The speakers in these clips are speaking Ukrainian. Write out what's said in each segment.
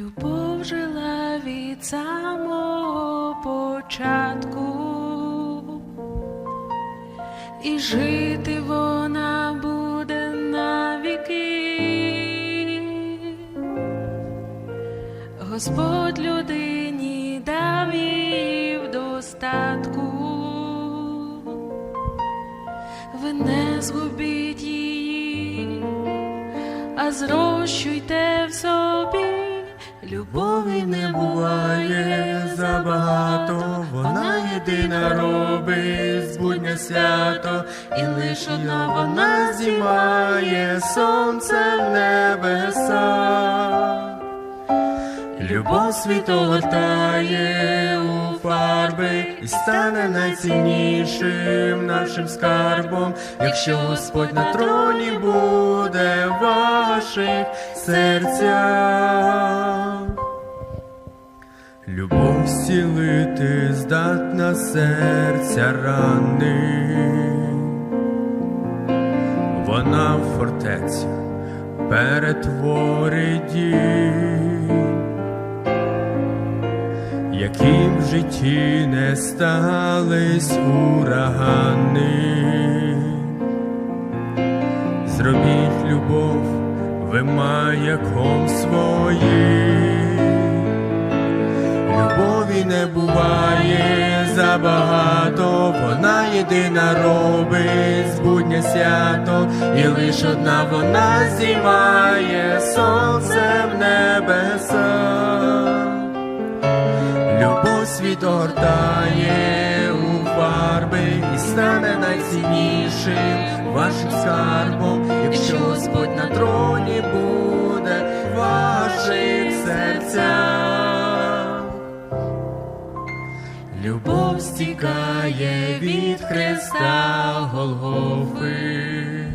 Любов жила від самого початку, і жити вона буде навіки. Господь людині дав її в достатку, ви не згубіть її, а зрощуйте в собі. Любові не буває забагато, вона єдина робить збудня свято, і лиш одна вона знімає сонце в небеса. Любов світ огортає у фарби і стане найціннішим нашим скарбом, якщо Господь на троні буде в ваших серцях. Любов зцілити здатна серця рани. Вона в фортеці перетворить які в житті не стались урагани. Зробіть любов, ви маяком своїм. Не буває. Забагато, вона єдина робить. Збудня свято, і лиш одна вона знімає сонце в небеса. Любов світ огортає у фарби і стане найціннішим вашим скарбом, якщо Господь на троні буде Любов від Христа Голгофи.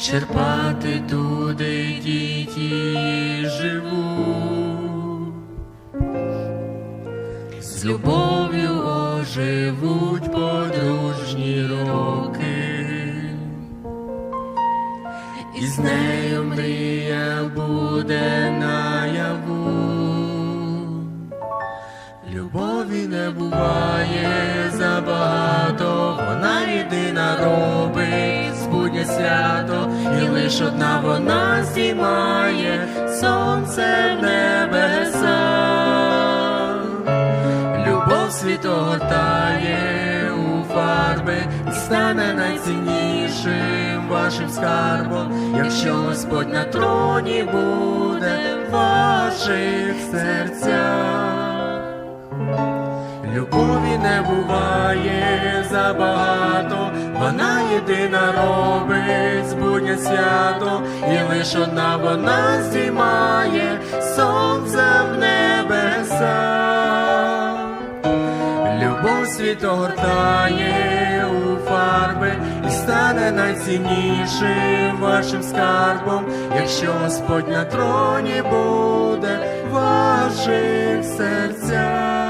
Черпати туди діті живу, з любов'ю оживуть подружні роки, і з нею мрія буває забагато, вона єдина робить збудня свято, і лиш одна вона знімає сонце в небеса. Любов світ огортає у фарби і стане найціннішим вашим скарбом, якщо Господь на троні буде в ваших серцях. Любові не буває забагато, вона єдина робить збудня свято, і лиш одна вона здіймає сонце в небеса. Любов світ огортає у фарби і стане найціннішим вашим скарбом, якщо Господь на троні буде в ваших серцях.